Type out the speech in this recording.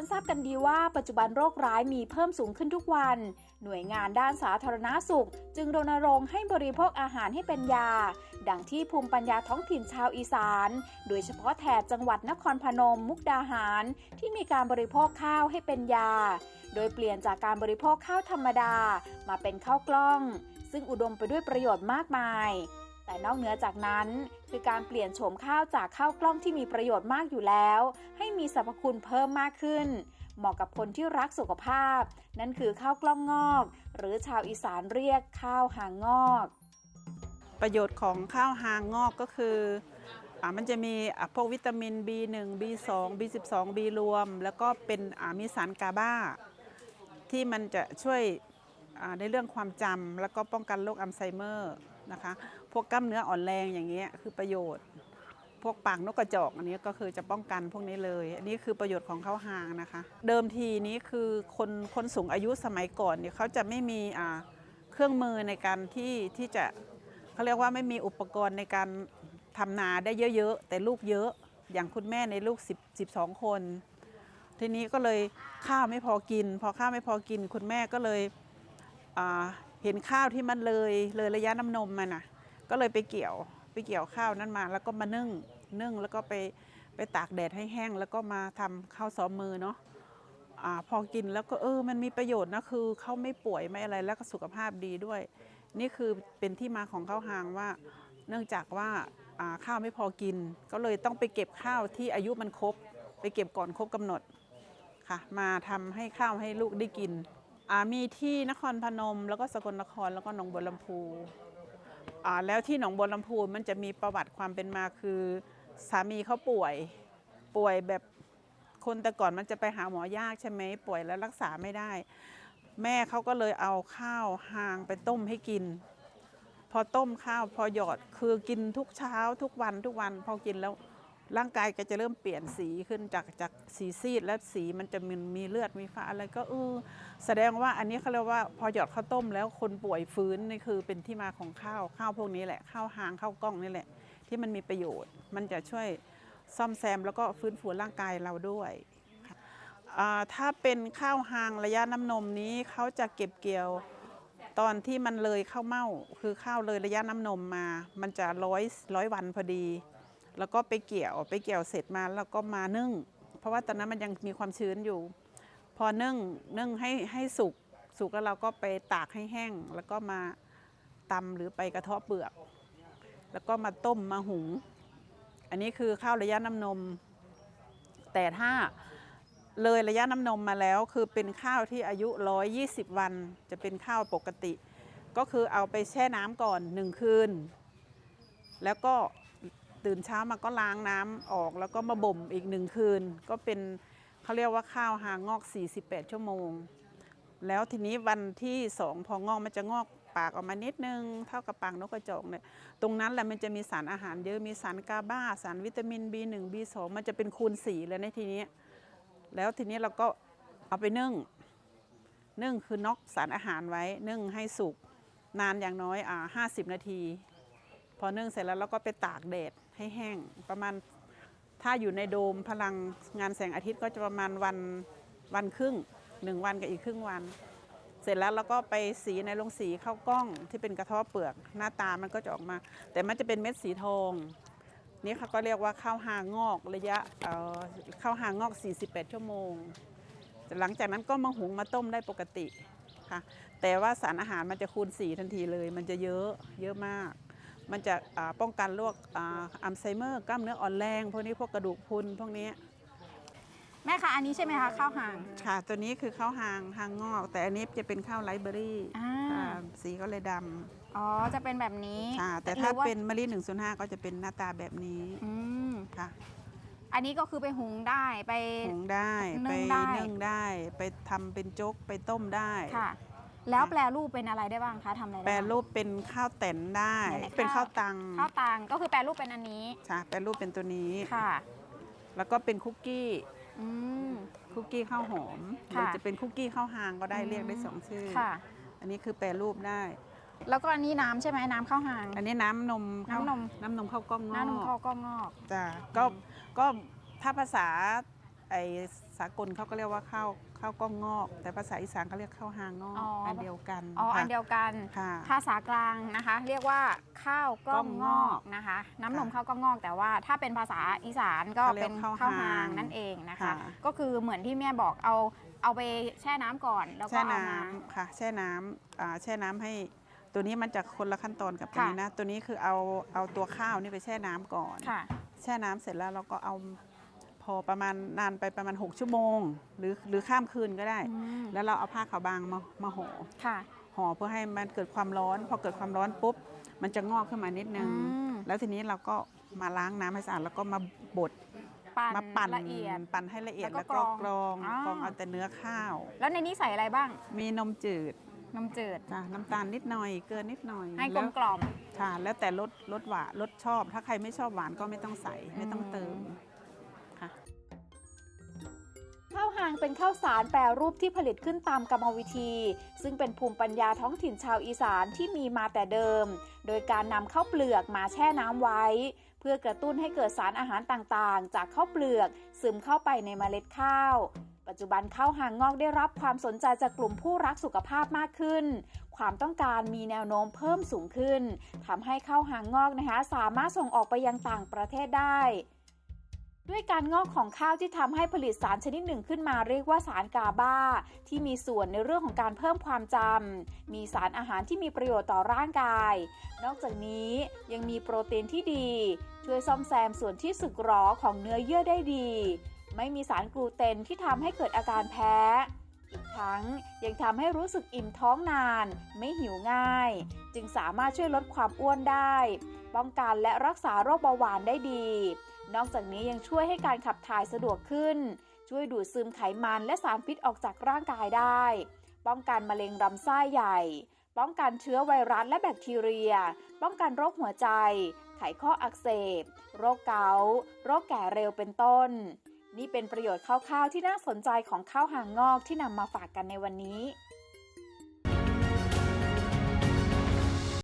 รทราบกันดีว่าปัจจุบันโรคร้ายมีเพิ่มสูงขึ้นทุกวัน หน่วยงานด้านสาธารณาสุข จึงรณรงค์ให้บริโภคอาหารให้เป็นยา ดังที่ภูมิปัญญาท้องถิ่นชาวอีสาน โดยเฉพาะแถบจังหวัดนครพนม มุกดาหาร ที่มีการบริโภคข้าวให้เป็นยา โดยเปลี่ยนจากการบริโภคข้าวธรรมดา มาเป็นข้าวกล้อง ซึ่งอุดมไปด้วยประโยชน์มากมาย แต่นอกเหนือจากนั้น คือการเปลี่ยนโฉมข้าวจากข้าวกล้องที่มีประโยชน์มากอยู่แล้ว ให้มีสรรพคุณเพิ่มมากขึ้น เหมาะกับคนที่รักสุขภาพ นั่นคือข้าวกล้องงอก หรือชาวอีสานเรียกข้าวหางงอก ประโยชน์ของข้าวหางงอกก็คือมันจะมีพวกวิตามิน B1 B2 B12 B รวม แล้วก็เป็นมีสารกาบาที่มันจะช่วยในเรื่องความจำแล้วก็ป้องกันโรคอัลไซเมอร์นะคะ พวกกล้ามเนื้ออ่อนแรงอย่างเงี้ยคือประโยชน์ พวกปากนกกระจอกอันนี้ก็คือจะป้องกันพวกนี้เลย อันนี้คือประโยชน์ของข้าวหางนะคะ เดิมทีนี้คือคนคนสูงอายุสมัยก่อนเนี่ยเขาจะไม่มีอ่าเครื่องมือในการที่ที่จะเขาเรียกว่าไม่มีอุปกรณ์ในการทำนาได้เยอะๆ แต่ลูกเยอะอย่างคุณแม่ในลูก10 12 คน ทีนี้ก็เลยข้าวไม่พอกิน พอข้าวไม่พอกิน คุณแม่ก็เลยเห็นข้าวที่มันเลยเลยระยะน้ำนมมันนะ ก็เลยไปเกี่ยวไปเกี่ยวข้าวนั้นมา แล้วก็มานึ่งนึ่งแล้วก็ไปไปตากแดดให้แห้ง แล้วก็มาทำข้าวซ้อมมือเนาะอาพอกินแล้วก็เออมันมีประโยชน์นะคือเขาไม่ป่วยไม่อะไรแล้วก็สุขภาพดีด้วย นี่คือเป็นที่มาของข้าวหางว่า เนื่องจากว่าข้าวไม่พอกิน ก็เลยต้องไปเก็บข้าวที่อายุมันครบ ไปเก็บก่อนครบกำหนดค่ะมาทำให้ข้าวให้ลูกได้กินมีที่นครพนม แล้วก็สกลนครแล้วก็หนองบัวลำพู แล้วที่หนองบัวลำพูมันจะมีประวัติความเป็นมาคือ สามีเขาป่วยป่วยแบบคนแต่ก่อนมันจะไปหาหมอยากใช่ไหมป่วยแล้วรักษาไม่ได้ แม่เขาก็เลยเอาข้าวหางไปต้มให้กิน พอต้มข้าวพอหยอดคือกินทุกเช้าทุกวันทุกวันพอกินแล้ว ร่างกายก็จะเริ่มเปลี่ยนสีขึ้นจากจากสีซีดแล้วสีมันจะมีมีเลือดมีฟ้าอะไรก็เออแสดงว่าอันนี้เขาเรียกว่าพอหยอดข้าวต้มแล้วคนป่วยฟื้นนี่คือเป็นที่มาของข้าวข้าวพวกนี้แหละข้าวหางข้าวกล้องนี่แหละ ที่มันมีประโยชน์ มันจะช่วยซ่อมแซมแล้วก็ฟื้นฟูร่างกายเราด้วยถ้าเป็นข้าวหางระยะน้ำนมนี้เขาจะเก็บเกี่ยวตอนที่มันเลยข้าวเม่าคือข้าวเลยระยะน้ำนมมา มันจะร้อยร้อยวันพอดี แล้วก็ไปเกี่ยวไปเกี่ยวเสร็จมาแล้วก็มานึ่ง เพราะว่าตอนนั้นมันยังมีความชื้นอยู่ พอนึ่งนึ่งให้ให้สุกสุกแล้วเราก็ไปตากให้แห้ง แล้วก็มาตำหรือไปกระเทาะเปลือก แล้วก็มาต้มมาหุง อันนี้คือข้าวระยะน้ำนม แต่ถ้าเลยระยะน้ำนมมาแล้ว คือเป็นข้าวที่อายุ 120 วัน จะเป็นข้าวปกติ ก็คือเอาไปแช่น้ำก่อนหนึ่งคืน แล้วก็ ตื่นเช้ามาก็ล้างน้ำออก แล้วก็มาบ่มอีกหนึ่งคืน ก็เป็นเขาเรียกว่าข้าวหางอก 48 ชั่วโมง แล้วทีนี้วันที่สองพองอกมันจะงอกปากออกมานิดนึง เท่ากับปากนกกระจอกเนี่ยตรงนั้นแหละมันจะมีสารอาหารเยอะมีสารกาบาสารวิตามิน B1 B2 มันจะเป็นคูณสีเลยในทีนี้ แล้วทีนี้เราก็เอาไปนึ่งนึ่งคือนอกสารอาหารไว้นึ่งให้สุกนานอย่างน้อยอ่าห้าสิบนาที พอนึ่งเสร็จแล้วเราก็ไปตากแดด ให้แห้งประมาณถ้าอยู่ในโดมพลังงานแสงอาทิตย์ก็จะประมาณวันวันครึ่งหนึ่งวันกับอีกครึ่งวัน เสร็จแล้วเราก็ไปสีในโรงสีเข้ากล้องที่เป็นกระทาะเปลือกหน้าตามันก็จะออกมา แต่มันจะเป็นเม็ดสีทองนี่เขาก็เรียกว่าข้าวหางอกระยะเอ่อข้าวหางงอก 48 ชั่วโมง หลังจากนั้นก็มาหุงมาต้มได้ปกติค่ะแต่ว่าสารอาหารมันจะคูณสีทันทีเลย มันจะเยอะเยอะมาก มันจะอ่าป้องกันโรคอ่าอัลไซเมอร์กล้ามเนื้ออ่อนแรงพวกนี้พวกกระดูกพรุนพวกนี้แม่คะอันนี้ใช่ไหมคะข้าวหางค่ะ ตัวนี้คือข้าวหางหางงอก แต่อันนี้จะเป็นข้าวไรซ์เบอรี่อ่าค่ะสีก็เลยดอ๋อจะเป็นแบบนี้ำค่ะแต่ถ้าเป็นมะลิ105 ก็จะเป็นหน้าตาแบบนี้อืมค่ะ อันนี้ก็คือไปหุงได้ไปหุงได้นึ่ไปงได้นึ่งได้ ไปทำเป็นโจ๊กไปต้มได้ค่ะ แล้วแปลรูปเป็นอะไรได้บ้างคะทำอะไรได้แปรบ้างรูปเป็นข้าวแต่นได้ไหนๆเป็นข้าข้าววตังข้าวตังก็คือแปลรูปเป็นอันนี้ค่ะแปรรูปเป็นตัวนี้ ค่ะแล้วก็เป็นคุกกี้อืม คุกกี้ข้าวหอมหค่ะ รือจะเป็นคุกกี้ข้าวหางก็ได้อืมเรียกได้สองชื่อค่ะ อันนี้คือแปรรูปได้ แล้วก็อันนี้น้ำใช่ไหมน้ำข้าวหาง อันนี้น้ำนมข้าวน้ำนม น้ำนมข้าวกล้องงอกน้ำนมข้าวกล้องงอก จ้ะก็ก็ถ้าภาษา ไอสากลเขาก็เรียกว่าข้าวข้าวกล้องงอก แต่ภาษาอีสานเขาเรียกข้าวหางงอกอ๋ออั อันเดียวกันอ๋อค่ะอันเดียวกันค่ะ ภาษากลางนะคะ เรียกว่าข้าวกล้องงอกกล้องงอกนะคะ น้ำนมค่ะข้าวกล้องงอก แต่ว่าถ้าเป็นภาษาอีสานก็เขาเรียกเป็นข้าวข้าวหาหางงนั่นเองนะคะ ค่ะ ก็คือเหมือนที่แม่บอกเอาเอาไปแช่น้ำก่อนแล้วก็แช่เอาน้มาำค่ะ แช่น้ำอ่าแช่น้ำให้ตัวนี้มันจะคนละขั้นตอนกับตัวค่ะ นี้นะ ตัวนี้คือเอาเอาตัวข้าวนี่ไปแช่น้ำก่อน ค่ะ แช่น้ำเสร็จแล้วเราก็เอา พอประมาณนานไปประมาณ 6 ชั่วโมง หรือหรือข้ามคืนก็ได้ อืมแล้วเราเอาผ้าขาวบางมามาห่อค่ะ ห่อเพื่อให้มันเกิดความร้อน พอเกิดความร้อนปุ๊บ มันจะงอกขึ้นมานิดนึง อืม แล้วทีนี้เราก็มาล้างน้ำให้สะอาดแล้วก็มาบดปั่นมาปั่นละเอียด ปั่นให้ละเอียดแล้แล้ววก็ก็กกรรอองงอ๋อกรองเอาแต่เนื้อข้าว แล้วในนี้ใส่อะไรบ้างมีนมจืดนมจืด จ้ะน้ำตาลนิดหน่อย เกลือนิดหน่อยให้กลแล้มวกล่อม ค่ะแล้วแต่รสรสหวานรสชอบ ถ้าใครไม่ชอบหวานก็ไม่ต้องใส่ไม่ต้องเติม เป็นข้าวสารแปรรูปที่ผลิตขึ้นตามกรรมวิธี ซึ่งเป็นภูมิปัญญาท้องถิ่นชาวอีสานที่มีมาแต่เดิม โดยการนำข้าวเปลือกมาแช่น้ำไว้ เพื่อกระตุ้นให้เกิดสารอาหารต่างๆ จากข้าวเปลือก ซึมเข้าไปในเมล็ดข้าวปัจจุบันข้าวหางงอกได้รับความสนใจจากกลุ่มผู้รักสุขภาพมากขึ้น ความต้องการมีแนวโน้มเพิ่มสูงขึ้นทำให้ข้าวหางงอกนะคะสามารถส่งออกไปยังต่างประเทศได้ ด้วยการงอกของข้าวที่ทำให้ผลิตสารชนิดหนึ่งขึ้นมาเรียกว่าสารกาบา ที่มีส่วนในเรื่องของการเพิ่มความจำมีสารอาหารที่มีประโยชน์ต่อร่างกาย นอกจากนี้ยังมีโปรตีนที่ดี ช่วยซ่อมแซมส่วนที่สึกหรอของเนื้อเยื่อได้ดี ไม่มีสารกลูเตนที่ทำให้เกิดอาการแพ้ อีกทั้งยังทำให้รู้สึกอิ่มท้องนาน ไม่หิวง่าย จึงสามารถช่วยลดความอ้วนได้ ป้องกันและรักษาโรคเบาหวานได้ดี นอกจากนี้ยังช่วยให้การขับถ่ายสะดวกขึ้น ช่วยดูดซึมไขมันและสารพิษออกจากร่างกายได้ ป้องกันมะเร็งลำไส้ใหญ่ ป้องกันเชื้อไวรัสและแบคทีเรีย ป้องกันโรคหัวใจ ไขข้ออักเสบ โรคเกาต์โรคแก่เร็วเป็นต้น นี่เป็นประโยชน์คร่าวๆที่น่าสนใจของข้าวหางงอกที่นำมาฝากกันในวันนี้